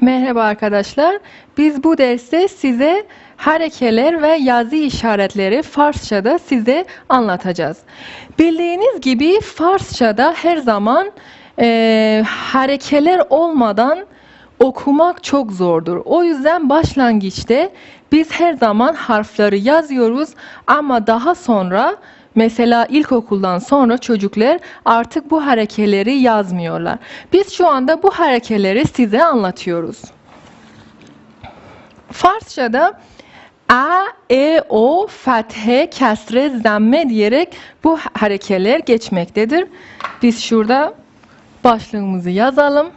Merhaba arkadaşlar. Biz bu derste size harekeler ve yazı işaretleri Farsçada size anlatacağız. Bildiğiniz gibi Farsçada her zaman eee, harekeler olmadan okumak çok zordur. O yüzden başlangıçta biz her zaman harfleri yazıyoruz ama daha sonra mesela ilkokuldan sonra çocuklar artık bu harekeleri yazmıyorlar. Biz şu anda bu harekeleri size anlatıyoruz. Farsçada A, E, O, fethe, kesre, zemme diyerek bu harekeler geçmektedir. Biz şurada başlığımızı yazalım.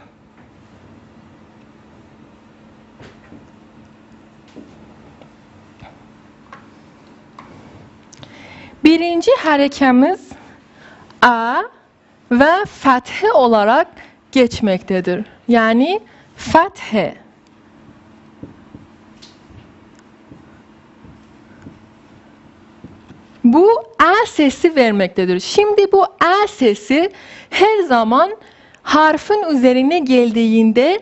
Birinci harekemiz A ve fethe olarak geçmektedir. Yani fethe. Bu A sesi vermektedir. Şimdi bu A sesi her zaman harfin üzerine geldiğinde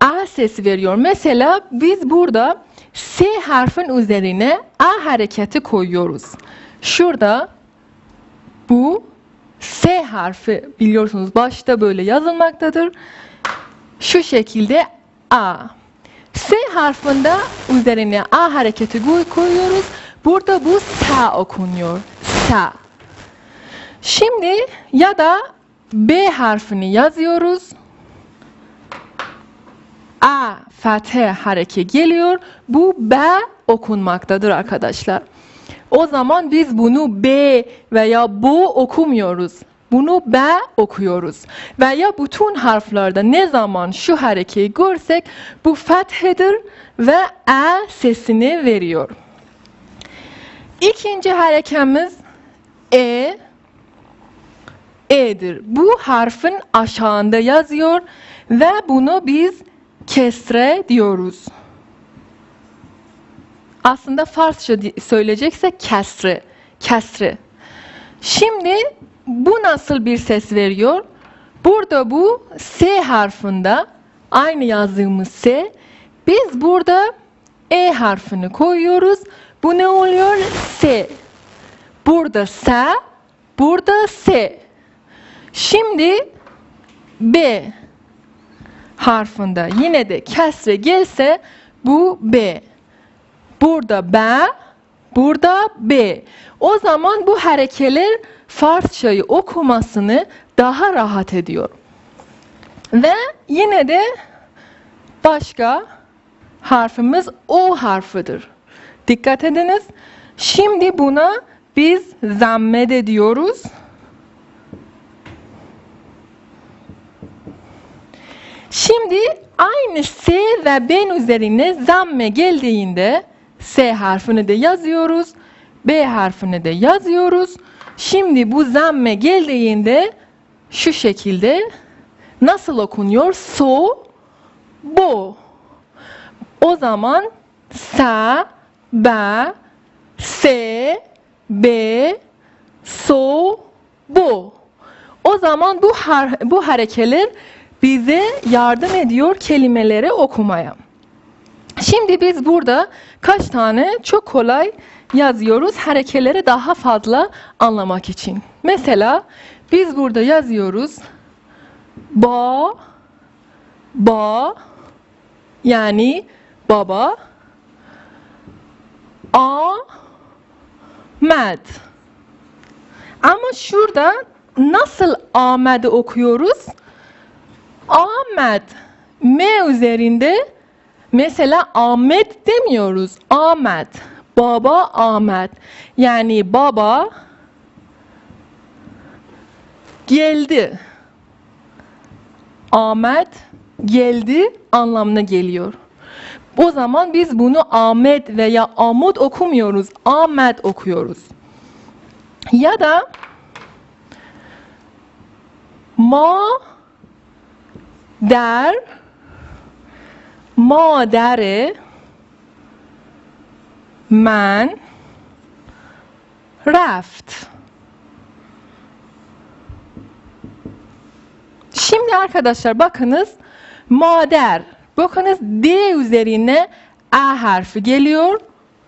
A sesi veriyor. Mesela biz burada S harfin üzerine A hareketi koyuyoruz. Şurada bu S harfi biliyorsunuz başta böyle yazılmaktadır. Şu şekilde A. S harfinde üzerine A hareketi koy- koyuyoruz. Burada bu sa okunuyor. Sa. Şimdi ya da B harfini yazıyoruz. A fethe hareke geliyor. Bu B okunmaktadır arkadaşlar. O zaman biz bunu B veya bu okumuyoruz. Bunu B okuyoruz. Veya bütün harflerde ne zaman şu harekeyi görsek bu fethedir ve E sesini veriyor. İkinci harekemiz E. E'dir. Bu harfin aşağında yazıyor ve bunu biz kesre diyoruz. Aslında Farsça söyleyeceksek kesre, kesre. Şimdi bu nasıl bir ses veriyor? Burada bu S harfinde aynı yazdığımız S. Biz burada E harfini koyuyoruz. Bu ne oluyor? S. Burada S, burada S. Şimdi B harfinde yine de kesre gelse bu B. Burada B, burada B. O zaman bu harekeler Farsçayı okumasını daha rahat ediyor. Ve yine de başka harfimiz O harfidir. Dikkat ediniz. Şimdi buna biz zamme de diyoruz. Şimdi aynı S ve Ben üzerine zamme geldiğinde S harfini de yazıyoruz. B harfini de yazıyoruz. Şimdi bu zamme geldiğinde şu şekilde nasıl okunuyor? So, bo. O zaman sa, ba, se, be, so, bo. O zaman bu har bu harekeler bize yardım ediyor kelimeleri okumaya. Şimdi biz burada kaç tane çok kolay yazıyoruz harekeleri daha fazla anlamak için. Mesela biz burada yazıyoruz ba ba yani baba a med ama şurada nasıl Ahmet'i okuyoruz? Ahmet M üzerinde mesela Ahmet demiyoruz. Ahmet. Baba Ahmet. Yani baba geldi. Ahmet geldi anlamına geliyor. O zaman biz bunu Ahmet veya Amud okumuyoruz. Ahmet okuyoruz. Ya da ma der مادر من رفت Şimdi arkadaşlar bakınız mader Bakınız D üzerine A harfi geliyor.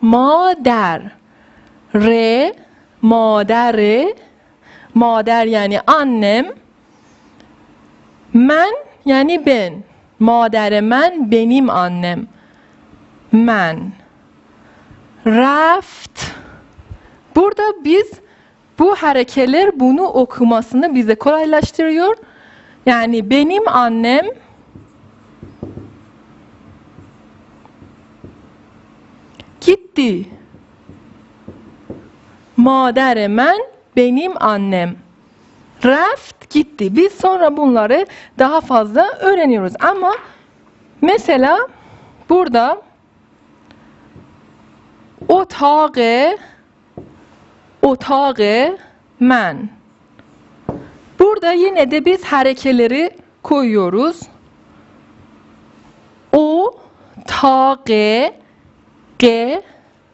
Mader. R, madere, mader yani annem. Men yani ben. Madere men benim annem. Men. Raft. Burada biz bu harekeler bunu okumasını bize kolaylaştırıyor. Yani benim annem gitti. Mader men benim annem. Raft gitti. Biz sonra bunları daha fazla öğreniyoruz. Ama mesela burada otağı otağı men. Burada yine de biz harekeleri koyuyoruz. O ta g g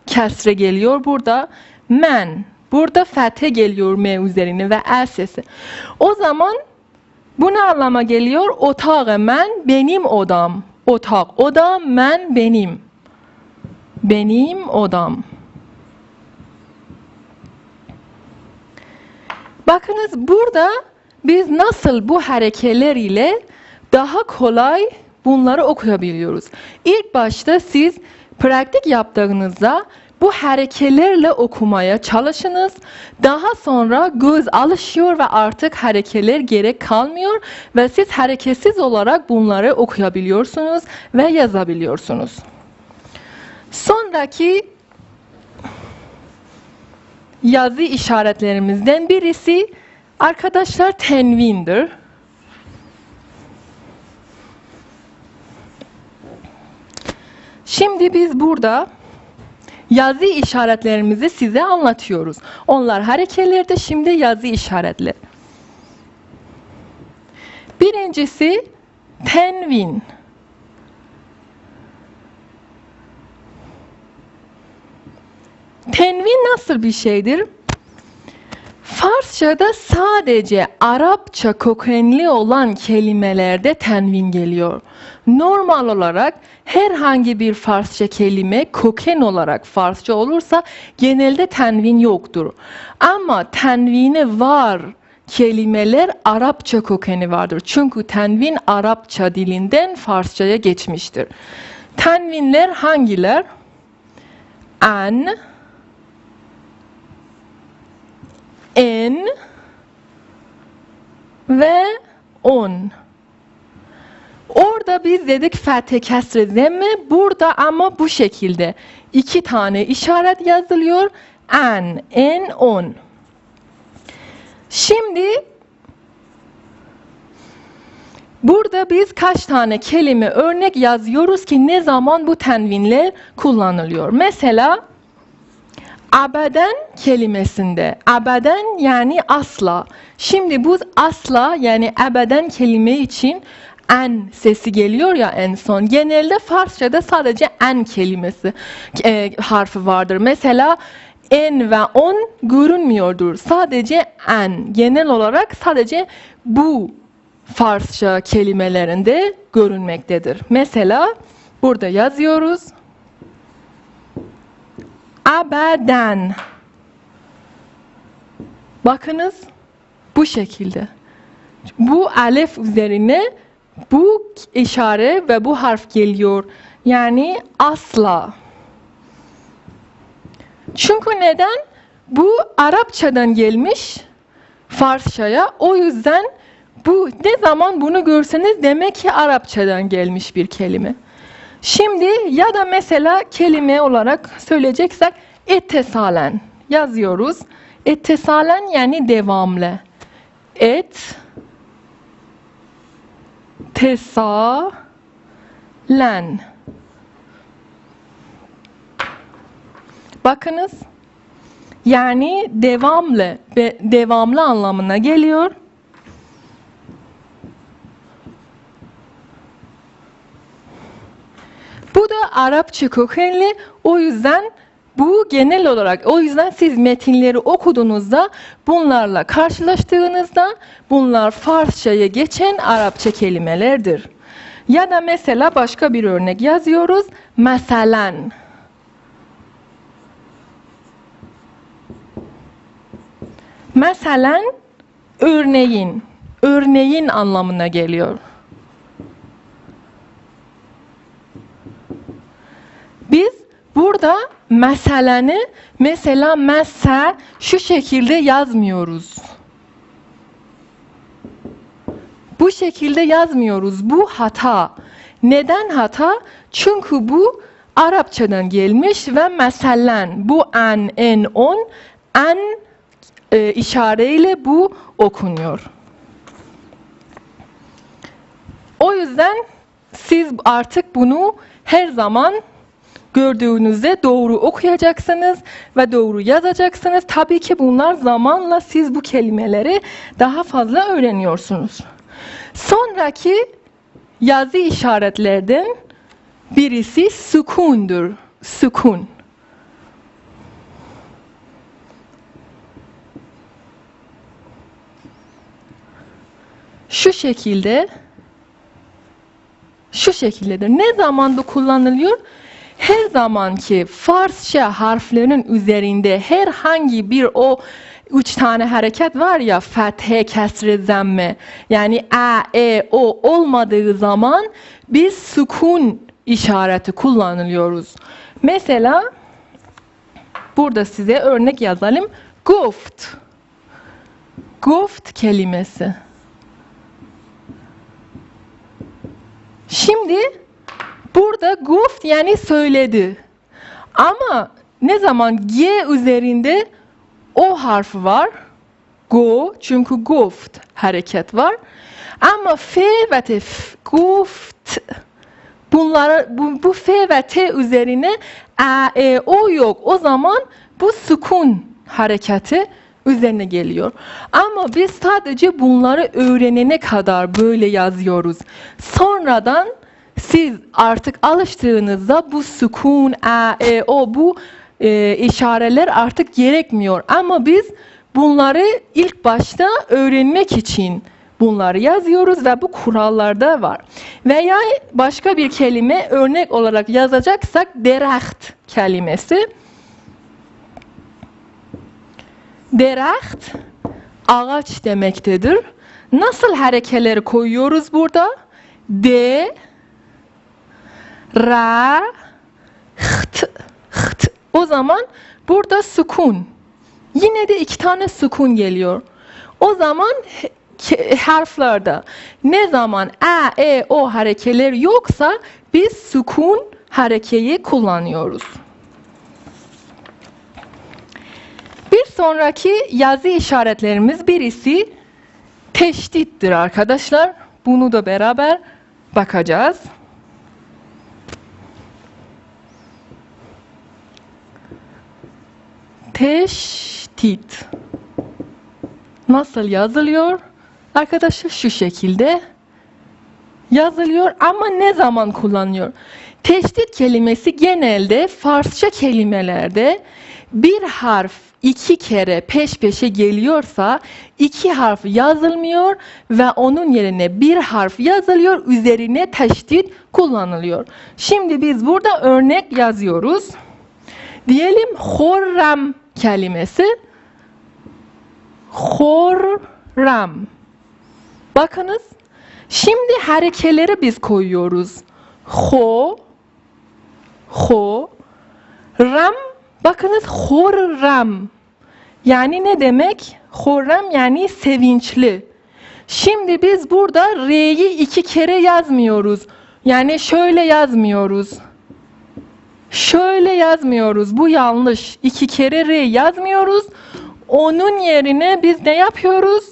kesre geliyor burada. Men. Burada fethe geliyor m üzerine ve el sesi. O zaman bu ne anlama geliyor? Otağı men benim odam. Otak odam men benim. Benim odam. Bakınız burada biz nasıl bu harekeler ile daha kolay bunları okuyabiliyoruz. İlk başta siz pratik yaptığınızda bu harekelerle okumaya çalışınız. Daha sonra göz alışıyor ve artık harekeler gerek kalmıyor ve siz hareketsiz olarak bunları okuyabiliyorsunuz ve yazabiliyorsunuz. Sonraki yazı işaretlerimizden birisi arkadaşlar tenvindir. Şimdi biz burada yazı işaretlerimizi size anlatıyoruz. Onlar harekelerde şimdi yazı işaretleri. Birincisi tenvin. Tenvin nasıl bir şeydir? Farsçada sadece Arapça kökenli olan kelimelerde tenvin geliyor. Normal olarak herhangi bir Farsça kelime köken olarak Farsça olursa genelde tenvin yoktur. Ama tenvini var kelimeler Arapça kökeni vardır. Çünkü tenvin Arapça dilinden Farsçaya geçmiştir. Tenvinler hangiler? An, en ve on. Orada biz dedik fethe kesre zemme. Burada ama bu şekilde. iki tane işaret yazılıyor. En, en, on. Şimdi burada biz kaç tane kelime örnek yazıyoruz ki ne zaman bu tenvinler kullanılıyor. Mesela abeden kelimesinde abeden yani asla. Şimdi bu asla yani abeden kelime için en sesi geliyor ya en son. Genelde Farsçada sadece en kelimesi e, harfi vardır. Mesela en ve on görünmüyordur. Sadece en. Genel olarak sadece bu Farsça kelimelerinde görünmektedir. Mesela burada yazıyoruz. Abeden. Bakınız bu şekilde. Bu alef üzerine bu işare ve bu harf geliyor. Yani asla. Çünkü neden? Bu Arapçadan gelmiş Farsçaya. O yüzden bu ne zaman bunu görseniz demek ki Arapçadan gelmiş bir kelime. Şimdi ya da mesela kelime olarak söyleyeceksek ettesalen yazıyoruz. Ettesalen yani devamlı. Et tesalen. Bakınız. Yani devamlı ve devamlı anlamına geliyor. Bu da Arapça kökenli. O yüzden bu genel olarak o yüzden siz metinleri okuduğunuzda bunlarla karşılaştığınızda bunlar Farsçaya geçen Arapça kelimelerdir. Ya da mesela başka bir örnek yazıyoruz. Meselen. Meselen örneğin. Örneğin anlamına geliyor. Biz burada meseleni mesela mese şu şekilde yazmıyoruz. Bu şekilde yazmıyoruz. Bu hata. Neden hata? Çünkü bu Arapçadan gelmiş ve meselen bu en en on en e, işareyle bu okunuyor. O yüzden siz artık bunu her zaman gördüğünüzde doğru okuyacaksınız ve doğru yazacaksınız. Tabii ki bunlar zamanla siz bu kelimeleri daha fazla öğreniyorsunuz. Sonraki yazı işaretlerden birisi sükundur. Sükun. Şu şekilde şu şekildedir. Ne zaman da kullanılıyor? Her zamanki Farsça harflerinin üzerinde herhangi bir o üç tane hareket var ya fethe, kesre, zemme yani a, e, o olmadığı zaman biz sükun işareti kullanılıyoruz. Mesela burada size örnek yazalım. Guft. Guft kelimesi. Şimdi burada guft yani söyledi. Ama ne zaman G üzerinde o harfi var. Go çünkü guft hareket var. Ama F ve T guft bunlara bu, bu F ve T üzerine A, E, O yok. O zaman bu sukun hareketi üzerine geliyor. Ama biz sadece bunları öğrenene kadar böyle yazıyoruz. Sonradan siz artık alıştığınızda bu sukun, a, e, o bu e, işareler artık gerekmiyor. Ama biz bunları ilk başta öğrenmek için bunları yazıyoruz ve bu kurallarda var. Veya başka bir kelime örnek olarak yazacaksak deraht kelimesi. Deraht ağaç demektedir. Nasıl harekeleri koyuyoruz burada? D, ra, ht, ht. O zaman burada sukun. Yine de iki tane sukun geliyor. O zaman harflerde ne zaman a, e, o harekeler yoksa biz sukun harekeyi kullanıyoruz. Bir sonraki yazı işaretlerimiz birisi teşdittir arkadaşlar. Bunu da beraber bakacağız. Teşdit. Nasıl yazılıyor? Arkadaşlar şu şekilde yazılıyor ama ne zaman kullanıyor? Teşdit kelimesi genelde Farsça kelimelerde bir harf iki kere peş peşe geliyorsa iki harf yazılmıyor ve onun yerine bir harf yazılıyor, üzerine teşdit kullanılıyor. Şimdi biz burada örnek yazıyoruz. Diyelim horram kelimesi. Horram. Bakınız. Şimdi harekeleri biz koyuyoruz. Ho, ho, ram. Bakınız horram. Yani ne demek? Horram yani sevinçli. Şimdi biz burada R'yi iki kere yazmıyoruz. Yani şöyle yazmıyoruz. Şöyle yazmıyoruz. Bu yanlış. İki kere R yazmıyoruz. Onun yerine biz ne yapıyoruz?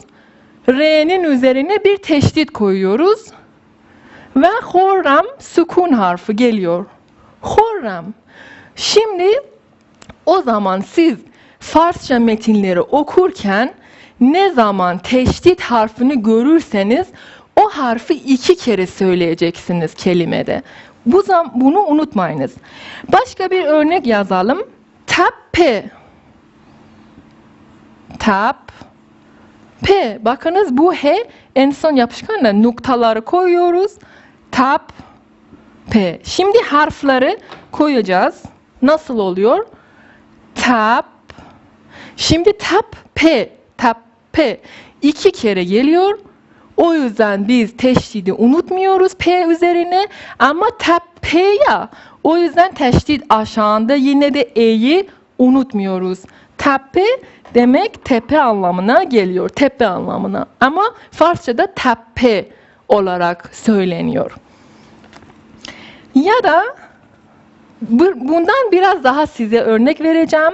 R'nin üzerine bir teşdit koyuyoruz. Ve horram sükun harfi geliyor. Horram. Şimdi o zaman siz Farsça metinleri okurken ne zaman teşdit harfini görürseniz o harfi iki kere söyleyeceksiniz kelimede. Bu zam bunu unutmayınız. Başka bir örnek yazalım. Tepe. Tap. P. Bakınız bu H en son yapışkanla noktaları koyuyoruz. tap, p. Şimdi harfleri koyacağız. Nasıl oluyor? Tap. Şimdi tap, p. Tap, p. iki kere geliyor. O yüzden biz teşdidi unutmuyoruz P üzerine ama tap P ya. O yüzden teşdit aşağında yine de E'yi unutmuyoruz. Tepe demek tepe anlamına geliyor. Tepe anlamına. Ama Farsçada tepe olarak söyleniyor. Ya da bu- bundan biraz daha size örnek vereceğim.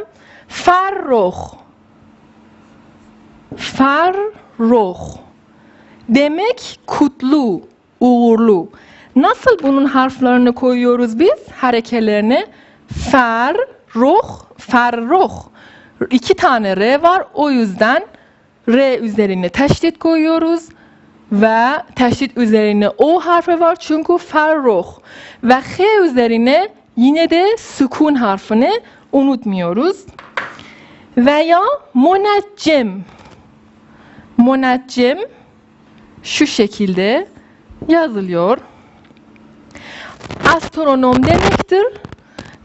Ferroh. Ferroh. Demek kutlu, uğurlu. Nasıl bunun harflerini koyuyoruz biz? Harekelerini. Fer, roh, ferroh. İki tane R var. O yüzden R üzerine teşdit koyuyoruz. Ve teşdit üzerine O harfi var çünkü ferroh. Ve H üzerine yine de sükun harfini unutmuyoruz. Veya moneccem. Moneccem şu şekilde yazılıyor. Astronom demektir.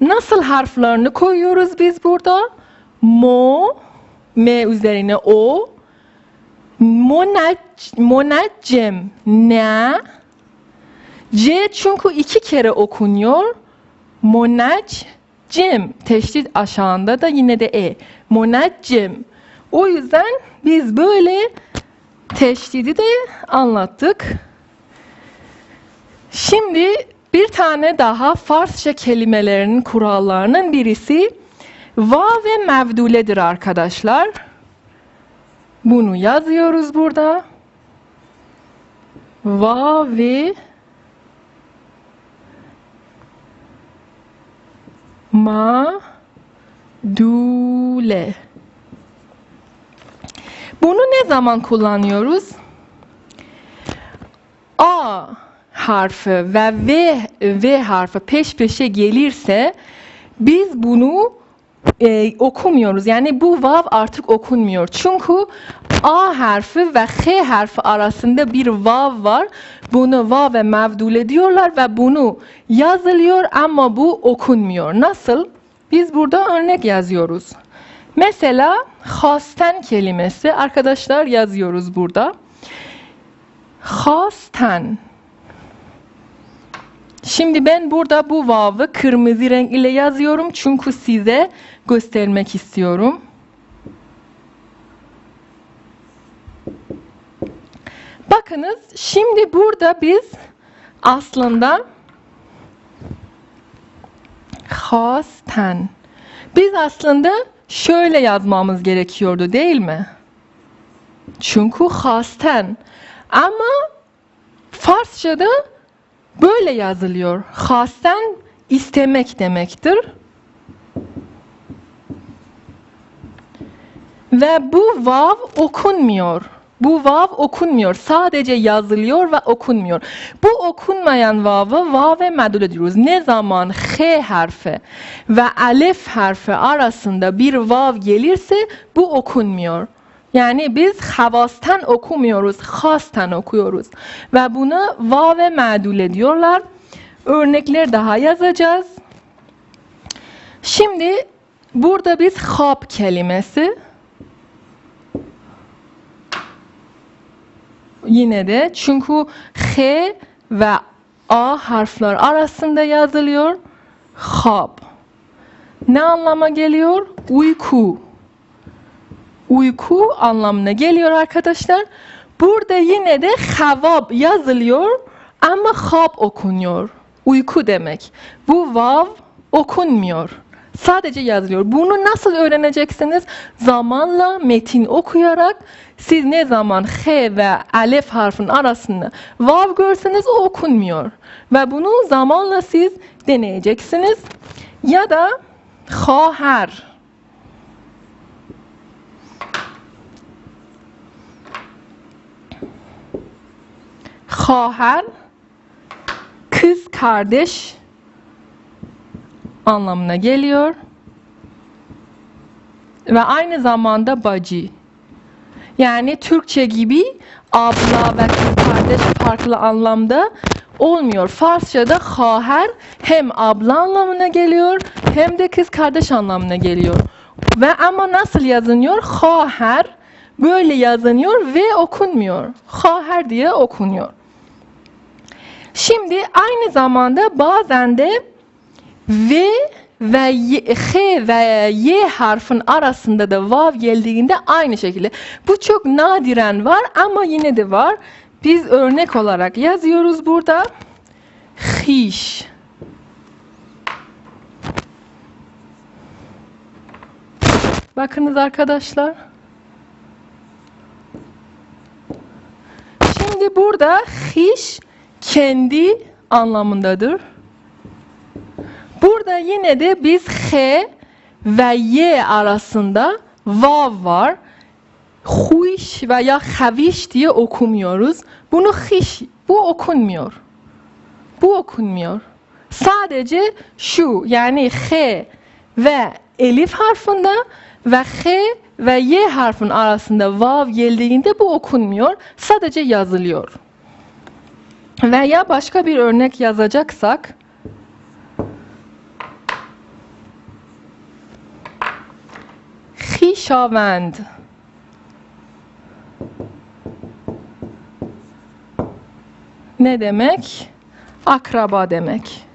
Nasıl harflerini koyuyoruz biz burada? Mo, M üzerine O. Monec, moneccem, ne? C çünkü iki kere okunuyor. Moneccem, teşdit aşağında da yine de E. Moneccem. O yüzden biz böyle teşdidi de anlattık. Şimdi bir tane daha Farsça kelimelerin kurallarının birisi va ve mevduledir arkadaşlar. Bunu yazıyoruz burada. Va ve ma dule. Bunu ne zaman kullanıyoruz? A harfi ve V, v harfi peş peşe gelirse biz bunu e, okumuyoruz. Yani bu vav artık okunmuyor. Çünkü A harfi ve H harfi arasında bir vav var. Bunu vav ve mevdule diyorlar ve bunu yazılıyor ama bu okunmuyor. Nasıl? Biz burada örnek yazıyoruz. Mesela hasten kelimesi arkadaşlar yazıyoruz burada. Hasten. Şimdi ben burada bu vav'ı kırmızı renk ile yazıyorum çünkü size göstermek istiyorum. Bakınız şimdi burada biz aslında hasten. Biz aslında şöyle yazmamız gerekiyordu değil mi? Çünkü hasten. Ama Farsçada böyle yazılıyor. Hasten istemek demektir. Ve bu vav okunmuyor. Bu vav okunmuyor. Sadece yazılıyor ve okunmuyor. Bu okunmayan vav'ı vav ve medule diyoruz. Ne zaman H harfi ve alef harfi arasında bir vav gelirse bu okunmuyor. Yani biz havastan okumuyoruz, hastan okuyoruz. Ve buna vav ve medule diyorlar. Örnekler daha yazacağız. Şimdi burada biz hab kelimesi yine de çünkü H ve A harfler arasında yazılıyor. Hab. Ne anlama geliyor? Uyku. Uyku anlamına geliyor arkadaşlar. Burada yine de havab yazılıyor ama hab okunuyor. Uyku demek. Bu vav okunmuyor. Sadece yazılıyor. Bunu nasıl öğreneceksiniz? Zamanla metin okuyarak siz ne zaman H ve Alef harfinin arasında vav görseniz o okunmuyor. Ve bunu zamanla siz deneyeceksiniz. Ya da Haher. Haher kız kardeş anlamına geliyor. Ve aynı zamanda bacı. Yani Türkçe gibi abla ve kardeş farklı anlamda olmuyor. Farsçada haher hem abla anlamına geliyor hem de kız kardeş anlamına geliyor. Ve ama nasıl yazılıyor? Haher böyle yazılıyor ve okunmuyor. Haher diye okunuyor. Şimdi aynı zamanda bazen de V ve y, H ve Y harfin arasında da vav geldiğinde aynı şekilde. Bu çok nadiren var ama yine de var. Biz örnek olarak yazıyoruz burada. Hiş. Bakınız arkadaşlar. Şimdi burada hiş kendi anlamındadır. Burada yine de biz H ve Y arasında vav var. Huiş veya haviş diye okumuyoruz. Bunu hiş, bu okunmuyor. Bu okunmuyor. Sadece şu yani H ve elif harfinde ve H ve Y harfin arasında vav geldiğinde bu okunmuyor. Sadece yazılıyor. Veya başka bir örnek yazacaksak Hişavend Ne demek? Akraba demek.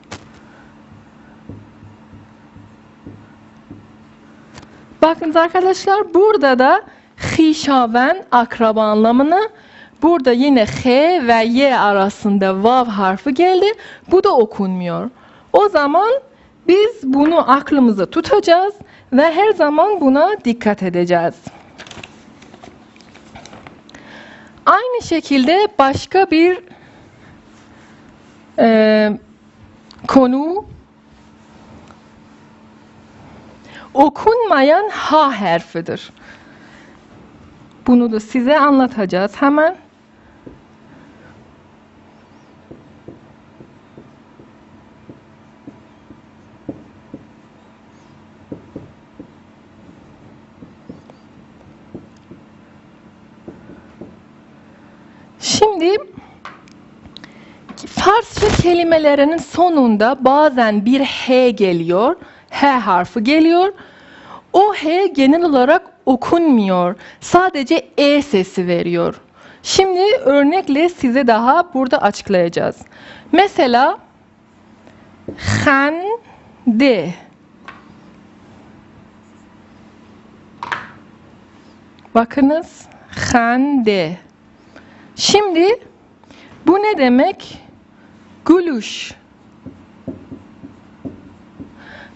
Bakınız arkadaşlar burada da hişaven akraba anlamını burada yine H ve Y arasında vav harfi geldi. Bu da okunmuyor. O zaman biz bunu aklımıza tutacağız ve her zaman buna dikkat edeceğiz. Aynı şekilde başka bir e, konu okunmayan ha harfidir. Bunu da size anlatacağız hemen. Şimdi Farsça kelimelerinin sonunda bazen bir H geliyor. H harfi geliyor. O H genel olarak okunmuyor. Sadece E sesi veriyor. Şimdi örnekle size daha burada açıklayacağız. Mesela de. Bakınız de. Şimdi bu ne demek? Gülüş.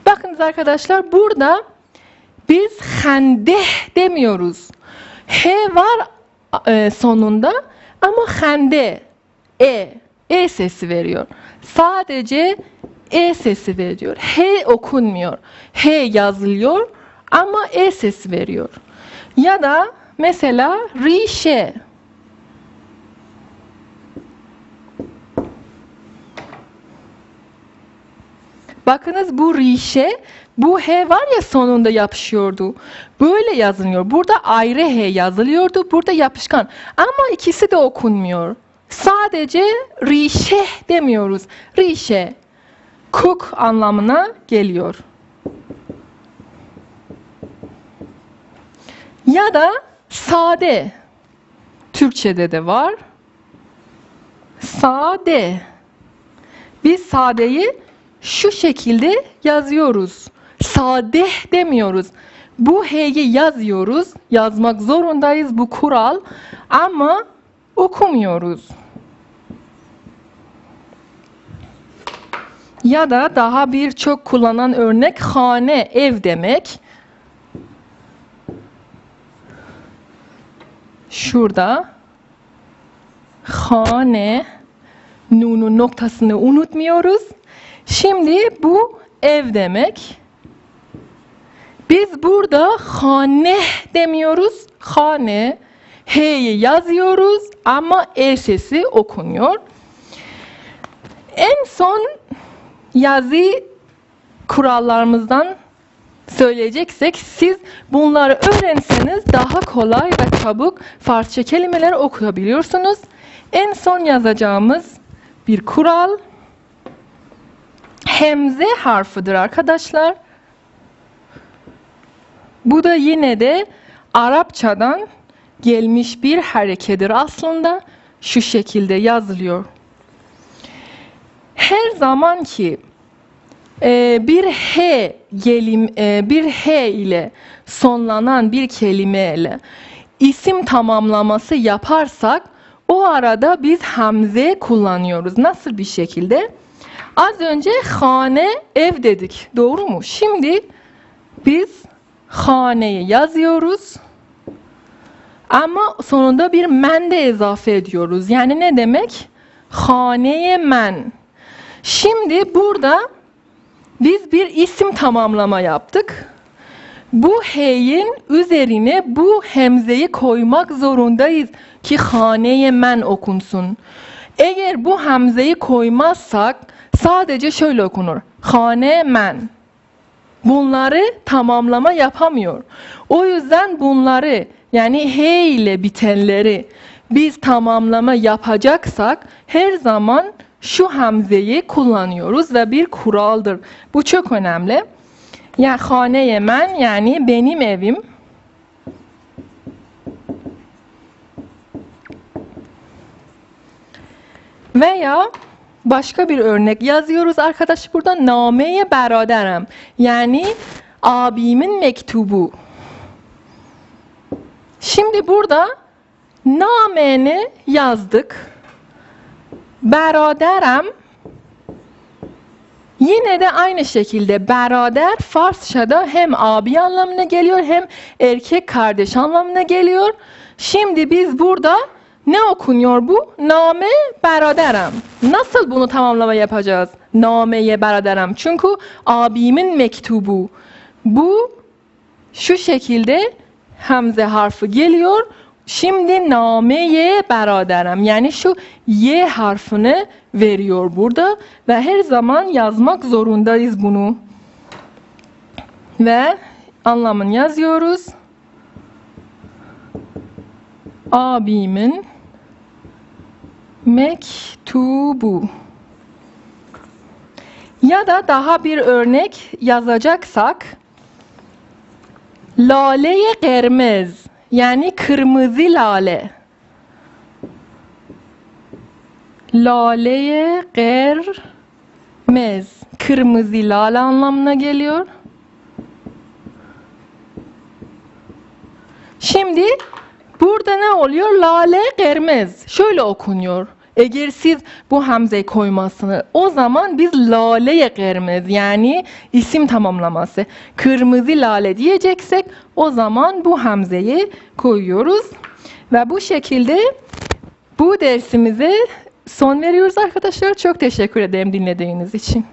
Bakınız arkadaşlar burada biz hendeh demiyoruz. H var e, sonunda ama hende e e sesi veriyor. Sadece e sesi veriyor. H okunmuyor. H yazılıyor ama e sesi veriyor. Ya da mesela rişe Bakınız bu rişe, bu H var ya sonunda yapışıyordu. Böyle yazılıyor. Burada ayrı H yazılıyordu. Burada yapışkan. Ama ikisi de okunmuyor. Sadece rişe demiyoruz. Rişe. Cook anlamına geliyor. Ya da sade. Türkçede de var. Sade. Biz sadeyi şu şekilde yazıyoruz. Sadeh demiyoruz. Bu H'yi yazıyoruz. Yazmak zorundayız bu kural. Ama okumuyoruz. Ya da daha birçok kullanan örnek hane, ev demek. Şurada hane nunun noktasını unutmuyoruz. Şimdi bu ev demek. Biz burada hane demiyoruz. Hane. H'yi yazıyoruz ama E sesi okunuyor. En son yazı kurallarımızdan söyleyeceksek siz bunları öğrenseniz daha kolay ve çabuk Farsça kelimeler okuyabiliyorsunuz. En son yazacağımız bir kural. Hemze harfidir arkadaşlar. Bu da yine de Arapçadan gelmiş bir harekedir aslında. Şu şekilde yazılıyor. Her zaman ki e, bir he gelim e, bir he ile sonlanan bir kelimeyle isim tamamlaması yaparsak o arada biz hamze kullanıyoruz. Nasıl bir şekilde? Az önce hane ev dedik. Doğru mu? Şimdi biz haneyi yazıyoruz. Ama sonunda bir men de izafe ediyoruz. Yani ne demek? Haneye men. Şimdi burada biz bir isim tamamlama yaptık. Bu heyin üzerine bu hemzeyi koymak zorundayız ki haneye men okunsun. Eğer bu hemzeyi koymazsak sadece şöyle okunur. Hane. Bunları tamamlama yapamıyor. O yüzden bunları yani he ile bitenleri biz tamamlama yapacaksak her zaman şu hamzeyi kullanıyoruz ve bir kuraldır. Bu çok önemli. Ya hane men yani benim evim. Veya başka bir örnek yazıyoruz arkadaş burada nameye beraderim. Yani abimin mektubu. Şimdi burada nameni yazdık. Beraderim Yine de aynı şekilde beraber Farsçada hem abi anlamına geliyor hem erkek kardeş anlamına geliyor. Şimdi biz burada ne okunuyor bu? Name beraderim. Nasıl bunu tamamlama yapacağız? Nameye beraderim. Çünkü abimin mektubu. Bu şu şekilde hamze harfi geliyor. Şimdi nameye beraderim. Yani şu y harfini veriyor burada ve her zaman yazmak zorundayız bunu. Ve anlamını yazıyoruz. Abimin mektubu. Ya da daha bir örnek yazacaksak Lale-i kırmızı yani kırmızı lale. Lale kırmızı. Kırmızı lale anlamına geliyor. Şimdi burada ne oluyor? Lale kırmızı. Şöyle okunuyor. Eğer siz bu hamzeyi koymazsınız o zaman biz lale kırmızı yani isim tamamlaması kırmızı lale diyeceksek o zaman bu hamzeyi koyuyoruz ve bu şekilde bu dersimize son veriyoruz arkadaşlar. Çok teşekkür ederim dinlediğiniz için.